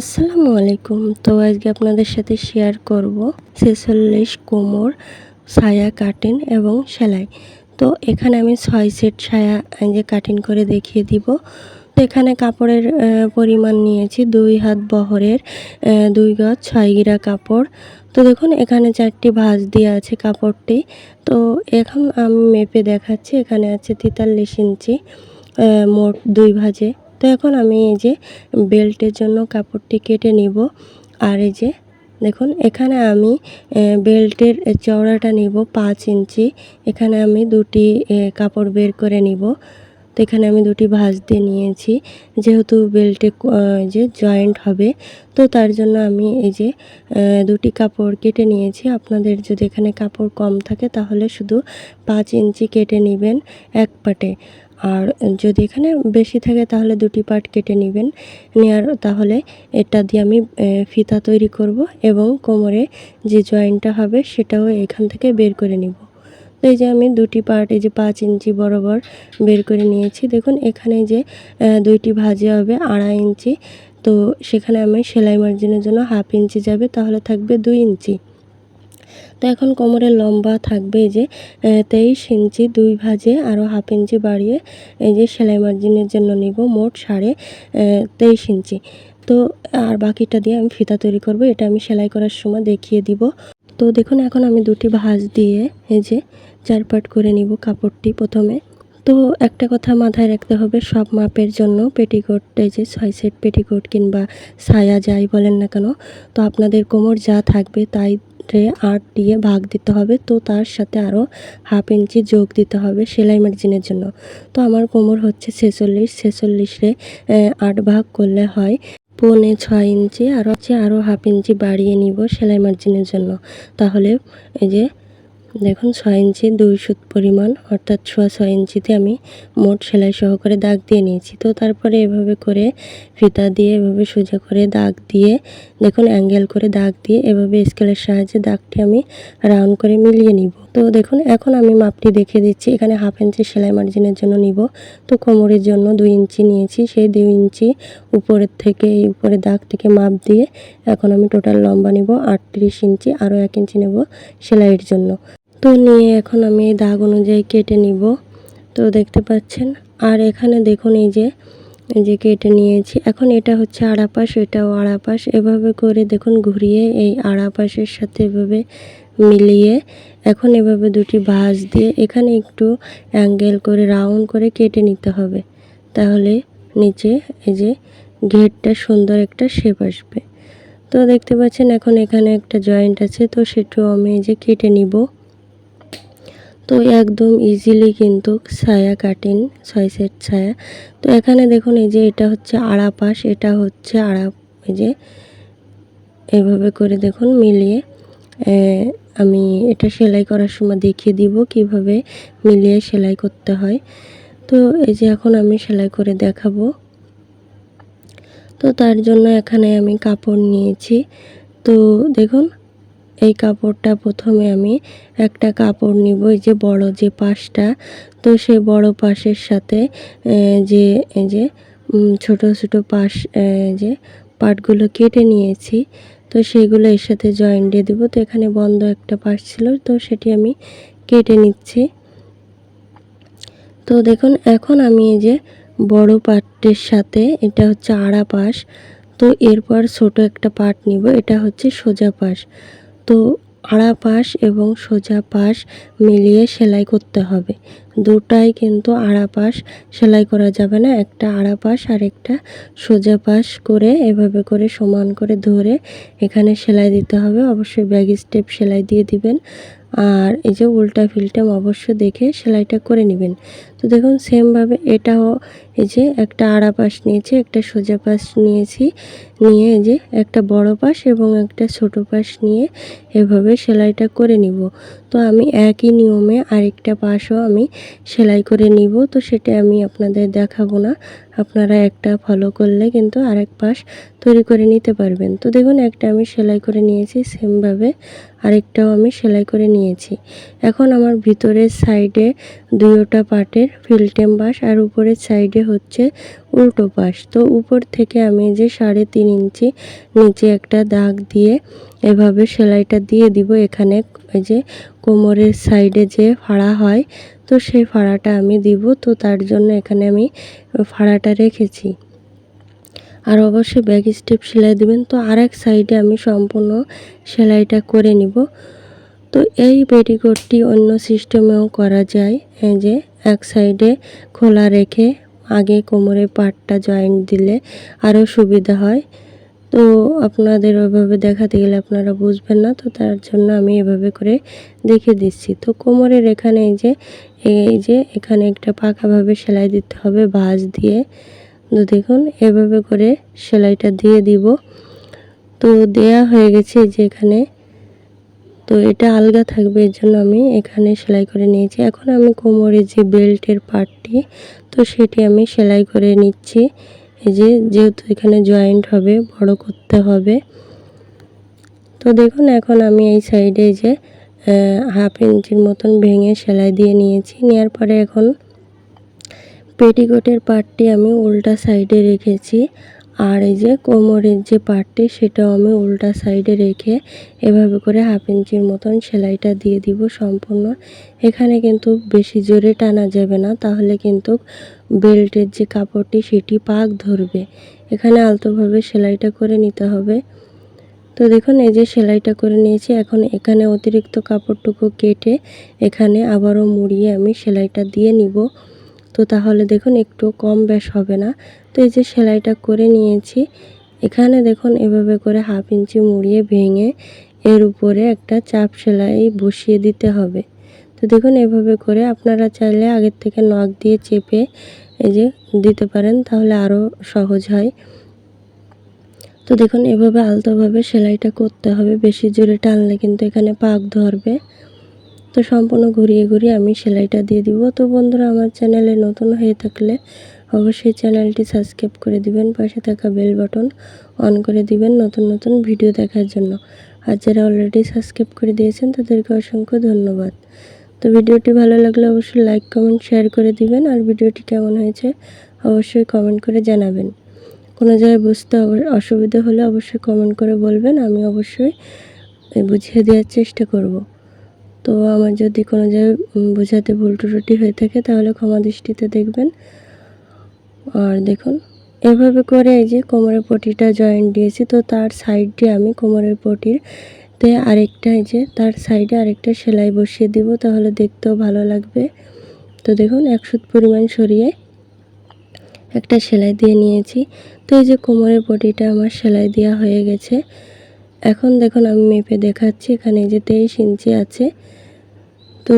আসসালামু আলাইকুম। তো আজকে আপনাদের সাথে শেয়ার করব ছেচল্লিশ কোমর, ছায়া কাটিং এবং সেলাই। তো এখানে আমি ছয় সেট ছায়া যে কাটিং করে দেখিয়ে দিব। তো এখানে কাপড়ের পরিমাণ নিয়েছি দুই হাত বহরের দুই গজ ছয় গিরা কাপড়। তো দেখুন, এখানে চারটি ভাঁজ দেওয়া আছে কাপড়টি। তো এখন আমি মেপে দেখাচ্ছি, এখানে আছে তেতাল্লিশ ইঞ্চি মোট দুই ভাঁজে। তো এখন আমি এই যে বেল্টের জন্য কাপড়টি কেটে নিব। আর এই যে দেখুন, এখানে আমি বেল্টের চওড়াটা নিব পাঁচ ইঞ্চি। এখানে আমি দুটি কাপড় বের করে নিব। তো এখানে আমি দুটি ভাঁজ দিয়ে নিয়েছি। যেহেতু বেল্টে যে জয়েন্ট হবে, তো তার জন্য আমি এই যে দুটি কাপড় কেটে নিয়েছি। আপনাদের যদি এখানে কাপড় কম থাকে, তাহলে শুধু পাঁচ ইঞ্চি কেটে নেবেন এক পাটে। আর যদি এখানে বেশি থাকে তাহলে দুটি পার্ট কেটে নেবেন। নেওয়ার তাহলে এটা দিয়ে আমি ফিতা তৈরি করব এবং কোমরে যে জয়েন্টটা হবে সেটাও এখান থেকে বের করে নিব। তো এই যে আমি দুটি পার্ট, এই যে পাঁচ ইঞ্চি বরাবর বের করে নিয়েছি। দেখুন, এখানে যে দুইটি ভাজে হবে আড়াই ইঞ্চি। তো সেখানে আমি সেলাই মার্জিনের জন্য হাফ ইঞ্চি যাবে, তাহলে থাকবে দুই ইঞ্চি। তো এখন কোমরের লম্বা থাকবে যে তেইশ ইঞ্চি দুই ভাজে আরও হাফ ইঞ্চি বাড়িয়ে এই যে সেলাই মার্জিনের জন্য নিব মোট সাড়ে তেইশ ইঞ্চি। তো আর বাকিটা দিয়ে আমি ফিতা তৈরি করব, এটা আমি সেলাই করার সময় দেখিয়ে দিব। তো দেখুন, এখন আমি দুটি ভাঁজ দিয়ে এই যে চার পাট করে নিব কাপড়টি প্রথমে। তো একটা কথা মাথায় রাখতে হবে, সব মাপের জন্য পেটিকোট, এই যে ছয় সেট পেটিকোট কিংবা ছায়া যাই বলেন না কেন, তো আপনাদের কোমর যা থাকবে তাই রে আট দিয়ে ভাগ দিতে হবে। তো তার সাথে আরও হাফ ইঞ্চি যোগ দিতে হবে সেলাই মার্জিনের জন্য। তো আমার কোমর হচ্ছে ছেচল্লিশ, ছেচল্লিশে আট ভাগ করলে হয় পৌনে ছয় ইঞ্চি। আর হচ্ছে আরও হাফ ইঞ্চি বাড়িয়ে নিব সেলাই মার্জিনের জন্য। তাহলে এই যে দেখুন, ছয় ইঞ্চি দুই সুত পরিমাণ, অর্থাৎ সোয়া ছয় ইঞ্চিতে আমি মোট সেলাই সহকারে দাগ দিয়ে নিয়েছি। তো তারপরে এভাবে করে ফিতা দিয়ে, এভাবে সোজা করে দাগ দিয়ে, দেখুন, অ্যাঙ্গেল করে দাগ দিয়ে, এভাবে স্কেলের সাহায্যে দাগটি আমি রাউন্ড করে মিলিয়ে নিব। তো দেখুন, এখন আমি মাপটি দেখে দিচ্ছি। এখানে হাফ ইঞ্চি সেলাই মার্জিনের জন্য নিব। তো কোমরের জন্য দুই ইঞ্চি নিয়েছি। সেই দুই ইঞ্চি উপরের থেকে, এই উপরের দাগ থেকে মাপ দিয়ে, এখন আমি টোটাল লম্বা নিব। আটত্রিশ ইঞ্চি, আরও এক ইঞ্চি নেব সেলাইয়ের জন্য। তো নিয়ে এখন আমি এই দাগ অনুযায়ী কেটে নিব। তো দেখতে পাচ্ছেন, আর এখানে দেখুন এই যে এই যে কেটে নিয়েছি। এখন এটা হচ্ছে আড়াপাশ, এটাও আড়াপাশ। এভাবে করে দেখুন ঘুরিয়ে এই আড়াপাশের সাথে এভাবে মিলিয়ে এখন এভাবে দুটি ভাঁজ দিয়ে এখানে একটু অ্যাঙ্গেল করে, রাউন্ড করে কেটে নিতে হবে। তাহলে নিচে এই যে ঘেরটা সুন্দর একটা শেপ আসবে। তো দেখতে পাচ্ছেন এখন এখানে একটা জয়েন্ট আছে, তো সেটাও আমি এই যে কেটে নিব। তো একদম ইজিলি কিন্তু ছায়া কাটিং ছয় সেট ছায়া। তো এখানে দেখুন এই যে এটা হচ্ছে আড়া পাশ এটা হচ্ছে আড়া এই যে এভাবে করে দেখুন মিলিয়ে আমি এটা সেলাই করার সময় দেখিয়ে দিব কীভাবে মিলিয়ে সেলাই করতে হয়। তো এই যে এখন আমি সেলাই করে দেখাবো। তো তার জন্য এখানে আমি কাপড় নিয়েছি। তো দেখুন এই কাপড়টা প্রথমে আমি একটা কাপড় নিব, এই যে বড় যে পাশটা। তো সেই বড় পাশের সাথে যে, এই যে ছোট ছোট পাশ যে, পাটগুলো কেটে নিয়েছি। তো সেইগুলো এর সাথে জয়েন দিয়ে দেবো। তো এখানে বন্ধ একটা পাশ ছিল, তো সেটি আমি কেটে নিচ্ছি। তো দেখুন, এখন আমি এই যে বড় পাটের সাথে, এটা হচ্ছে আড়া পাশ। তো এরপর ছোট একটা পাট নিব, এটা হচ্ছে সোজা পাশ। তো আড়া পাশ এবং সোজা পাশ মিলিয়ে সেলাই করতে হবে। দুটাই কিন্তু আড়া পাশ সেলাই করা যাবে না। একটা আড়া পাশ আর একটা সোজা পাশ করে এভাবে করে সমান করে ধরে এখানে সেলাই দিতে হবে। অবশ্যই ব্যাগ স্টেপ সেলাই দিয়ে দিবেন। আর এই যে উল্টা ফিল্টাম অবশ্য দেখে সেলাইটা করে নেবেন। তো দেখুন, সেমভাবে এটাও এই যে একটা আড়া পাশ নিয়েছি, একটা সোজা পাশ নিয়েছি। নিয়ে যে একটা বড় পাশ এবং একটা ছোট পাশ নিয়ে এভাবে সেলাইটা করে নিব। তো আমি একই নিয়মে আরেকটা পাশও আমি সেলাই করে নিব। তো সেটা আমি আপনাদের দেখাবো না। আপনারা একটা ফলো করলে কিন্তু আরেক পাশ তৈরি করে নিতে পারবেন। তো দেখুন, একটা আমি সেলাই করে নিয়েছি, সেমভাবে আরেকটাও আমি সেলাই করে নিয়েছি। এখন আমার ভিতরের সাইডে দুয়োটা পাটের ফিল্টেম বাস আর উপরের সাইডে হচ্ছে উল্টো পাশ। তো উপর থেকে আমি যে সাড়ে তিন ইঞ্চি নিচে একটা দাগ দিয়ে এভাবে সেলাইটা দিয়ে দিব। এখানে ওই যে কোমরের সাইডে যে ফাড়া হয়, তো সেই ফাড়াটা আমি দিব। তো তার জন্য এখানে আমি ফাড়াটা রেখেছি। আর অবশ্যই ব্যাক স্টেপ সেলাই দিবেন। তো আর এক সাইডে আমি সম্পূর্ণ সেলাইটা করে নিব। তো এই পেটিকোটটি অন্য সিস্টেমেও করা যায়। যে এক সাইডে খোলা রেখে আগে কোমরের পাটটা জয়েন্ট দিলে আরও সুবিধা হয়। তো আপনাদের ওইভাবে দেখাতে গেলে আপনারা বুঝবেন না, তো তার জন্য আমি এভাবে করে দেখে দিচ্ছি। তো কোমরের এখানে এই যে এই যে এখানে একটা পাকাভাবে সেলাই দিতে হবে ভাঁজ দিয়ে। তো দেখুন, এভাবে করে সেলাইটা দিয়ে দিব। তো দেয়া হয়ে গেছে যে এখানে তো এটা আলগা থাকবে, এর জন্য আমি এখানে সেলাই করে নিয়েছি। এখন আমি কোমরে যে বেল্টের পার্টটি তো সেটি আমি সেলাই করে নিচ্ছি। এই যে, যেহেতু এখানে জয়েন্ট হবে, বড় করতে হবে। তো দেখুন, এখন আমি এই সাইডে যে হাফ ইঞ্চির মতন ভেঙে সেলাই দিয়ে নিয়েছি। নেওয়ার পরে এখন পেটিকোটের পার্টটি আমি উল্টা সাইডে রেখেছি। আর এই যে কোমরের যে পার্টটি সেটাও আমি উল্টা সাইডে রেখে এভাবে করে হাফ ইঞ্চির মতন সেলাইটা দিয়ে দিব সম্পূর্ণ। এখানে কিন্তু বেশি জোরে টানা যাবে না, তাহলে কিন্তু বেল্টের যে কাপড়টি, সেটি পাক ধরবে। এখানে আলতোভাবে সেলাইটা করে নিতে হবে। তো দেখুন, এই যে সেলাইটা করে নিয়েছি। এখন এখানে অতিরিক্ত কাপড়টুকু কেটে এখানে আবারও মুড়িয়ে আমি সেলাইটা দিয়ে নিব। তো তাহলে দেখুন, একটু কম বেশ হবে না। তো এই যে সেলাইটা করে নিয়েছি। এখানে দেখুন এভাবে করে হাফ ইঞ্চি মুড়িয়ে ভেঙে এর উপরে একটা চাপ সেলাই বসিয়ে দিতে হবে। তো দেখুন এভাবে করে আপনারা চাইলে আগের থেকে নখ দিয়ে চেপে এই যে দিতে পারেন, তাহলে আরও সহজ হয়। তো দেখুন এভাবে আলতোভাবে সেলাইটা করতে হবে, বেশি জোরে টানলে কিন্তু এখানে পাক ধরবে। তো সম্পূর্ণ ঘুরিয়ে ঘুরিয়ে আমি সেলাইটা দিয়ে দিব। তো বন্ধুরা, আমার চ্যানেলে নতুন হয়ে থাকলে অবশ্যই চ্যানেলটি সাবস্ক্রাইব করে দিবেন, পাশে থাকা বেল বাটন অন করে দিবেন নতুন নতুন ভিডিও দেখার জন্য। আর যারা অলরেডি সাবস্ক্রাইব করে দিয়েছেন, তাদেরকে অসংখ্য ধন্যবাদ। তো ভিডিওটি ভালো লাগলে অবশ্যই লাইক কমেন্ট শেয়ার করে দিবেন। আর ভিডিওটি কেমন হয়েছে, অবশ্যই কমেন্ট করে জানাবেন। কোনো জায়গায় বুঝতে অসুবিধা হলে অবশ্যই কমেন্ট করে বলবেন, আমি অবশ্যই বুঝিয়ে দেওয়ার চেষ্টা করব। তো আমার যদি কোনো জায়গায় বোঝাতে ভুল ত্রুটি হয়ে থাকে, তাহলে ক্ষমা দৃষ্টিতে দেখবেন। আর দেখুন, এভাবে করে এই যে কোমরের পটিটা জয়েন্ট দিয়েছি, তো তার সাইড আমি কোমরের পটির তে আরেকটা এই যে তার সাইডে আরেকটা সেলাই বসিয়ে দিব, তাহলে দেখতেও ভালো লাগবে। তো দেখুন একশো পরিমাণ সরিয়ে একটা সেলাই দিয়ে নিয়েছি। তো এই যে কোমরের পটিটা আমার সেলাই দেওয়া হয়ে গেছে। এখন দেখুন, আমি মেপে দেখাচ্ছি, এখানে যে তেইশ ইঞ্চি আছে। তো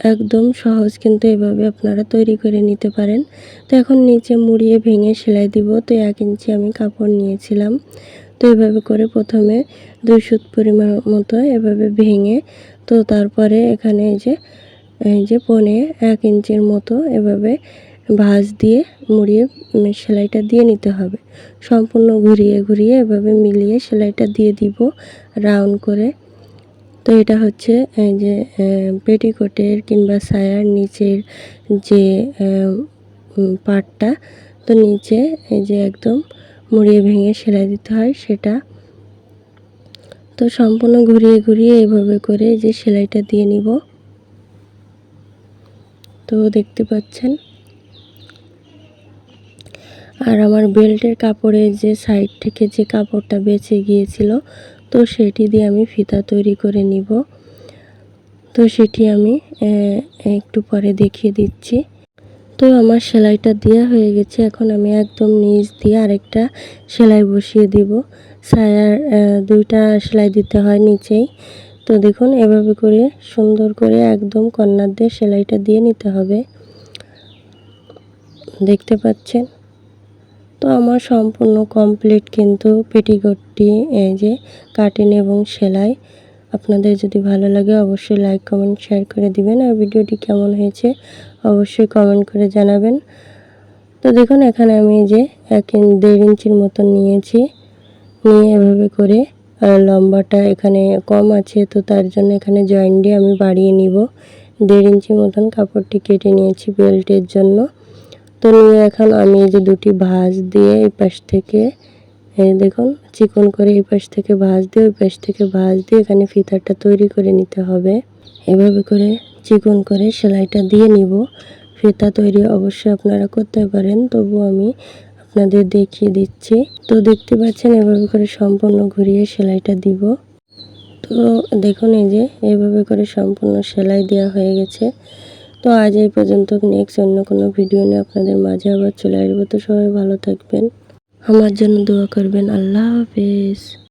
একদম সহজ, কিন্তু এভাবে আপনারা তৈরি করে নিতে পারেন। তো এখন নিচে মুড়িয়ে ভেঙে সেলাই দিব। তো এক ইঞ্চি আমি কাপড় নিয়েছিলাম। তো এভাবে করে প্রথমে দুই সুত পরিমাণ মতো এভাবে ভেঙে, তো তারপরে এখানে এই যে এই যে পনে এক ইঞ্চির মতো এভাবে ভাঁজ দিয়ে মুড়িয়ে সেলাইটা দিয়ে নিতে হবে। সম্পূর্ণ ঘুরিয়ে ঘুরিয়ে এভাবে মিলিয়ে সেলাইটা দিয়ে দিব, রাউন্ড করে। তো এটা হচ্ছে যে পেটিকোটের কিংবা সায়ার নিচের যে পাটটা, তো নিচে এই যে, একদম মুড়িয়ে ভেঙে সেলাই দিতে হয় সেটা। তো সম্পূর্ণ ঘুরিয়ে ঘুরিয়ে এইভাবে করে যে সেলাইটা দিয়ে নিব। তো দেখতে পাচ্ছেন। আর আমার বেল্টের কাপড়ের যে সাইড থেকে যে কাপড়টা বেঁচে গিয়েছিল তো সেটি দিয়ে আমি ফিতা তৈরি করে নিব। তো সেটি আমি একটু পরে দেখিয়ে দিচ্ছি। তো আমার সেলাইটা দেওয়া হয়ে গেছে। এখন আমি একদম নিচ দিয়ে আরেকটা সেলাই বসিয়ে দিব। সায়ার দুইটা সেলাই দিতে হয় নিচেই। তো দেখুন, এভাবে করে সুন্দর করে একদম কন্যার দিয়ে সেলাইটা দিয়ে নিতে হবে। দেখতে পাচ্ছেন? তো আমার সম্পূর্ণ কমপ্লিট কিন্তু পেটিকোটটি, এই যে কাটিং এবং সেলাই। আপনাদের যদি ভালো লাগে অবশ্যই লাইক কমেন্ট শেয়ার করে দিবেন। আর ভিডিওটি কেমন হয়েছে অবশ্যই কমেন্ট করে জানাবেন। তো দেখুন, এখানে আমি যে এক দেড় ইঞ্চির মতন নিয়েছি। নিয়ে এভাবে করে লম্বাটা এখানে কম আছে, তো তার জন্য এখানে জয়েন্ট দিয়ে আমি বাড়িয়ে নিব। দেড় ইঞ্চি মতন কাপড়টি কেটে নিয়েছি বেল্টের জন্য। তো নিয়ে এখন আমি এই যে দুটি ভাঁজ দিয়ে এই পাশ থেকে, এই দেখুন, চিকন করে এই পাশ থেকে ভাঁজ দিয়ে, ওই পাশ থেকে ভাঁজ দিয়ে এখানে ফিতাটা তৈরি করে নিতে হবে। এভাবে করে চিকন করে সেলাইটা দিয়ে নিব। ফিতা তৈরি অবশ্যই আপনারা করতে পারেন তবু আমি আপনাদের দেখিয়ে দিচ্ছি। তো দেখতে পাচ্ছেন, এভাবে করে সম্পূর্ণ ঘুরিয়ে সেলাইটা দিব। তো দেখুন এই যে এইভাবে করে সম্পূর্ণ সেলাই দেওয়া হয়ে গেছে। তো আজ এই পর্যন্ত নেক্সট অন্য কোনো ভিডিও নিয়ে আপনাদের মাঝে আবার চলে আসব। তো সবাই ভালো থাকবেন। আমার জন্য দোয়া করবেন। আল্লাহ হাফেজ।